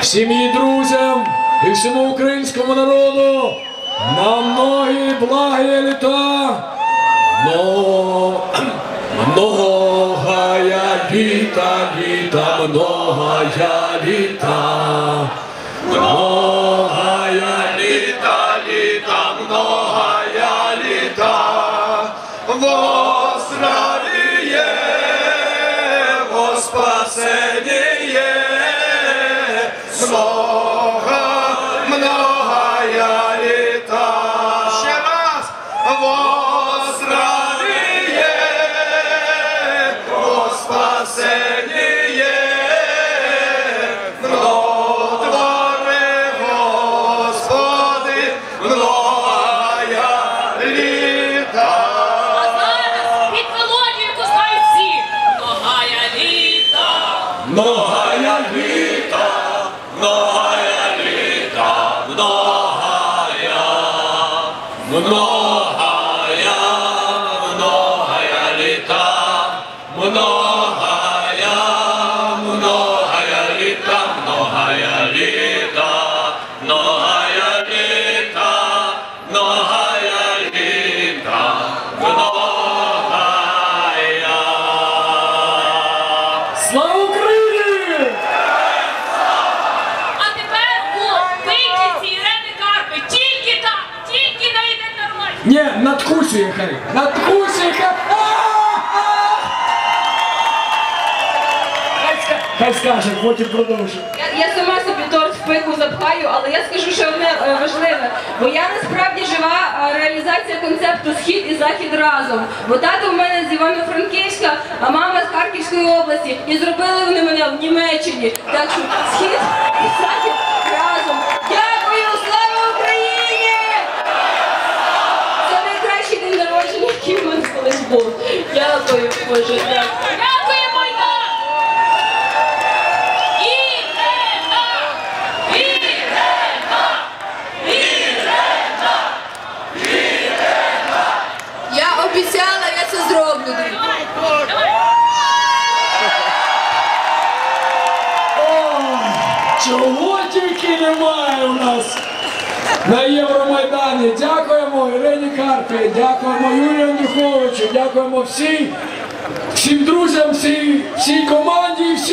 всім друзям і всьому українському народу на многі благі літа. Но многая літа, літа, многая літа. Многая літа, літа, многая літа. Во здравие, во спасение, 너하야 리다 너하야 리다 너하야 너하야 Ні, надкусує хай. Надкусує хай. Хай скаже, потім продовжує. Я, я сама собі торт в пику запхаю, але я скажу, що одне е, важливе. Бо я насправді жива реалізація концепту Схід і Захід разом. Бо тато в мене з Івано-Франківська, а мама з Харківської області. І зробили вони мене в Німеччині. Так що схід і захід разом. Дякую, був. Дякую, Боже, дякую. Обіцяла, я це зроблю. Чого тільки немає у нас на Євромайдані. Дякуємо Ірині Карпі, дякуємо Юрію Андруховичу, дякуємо всім, всім друзям, всій, всій команді, всім.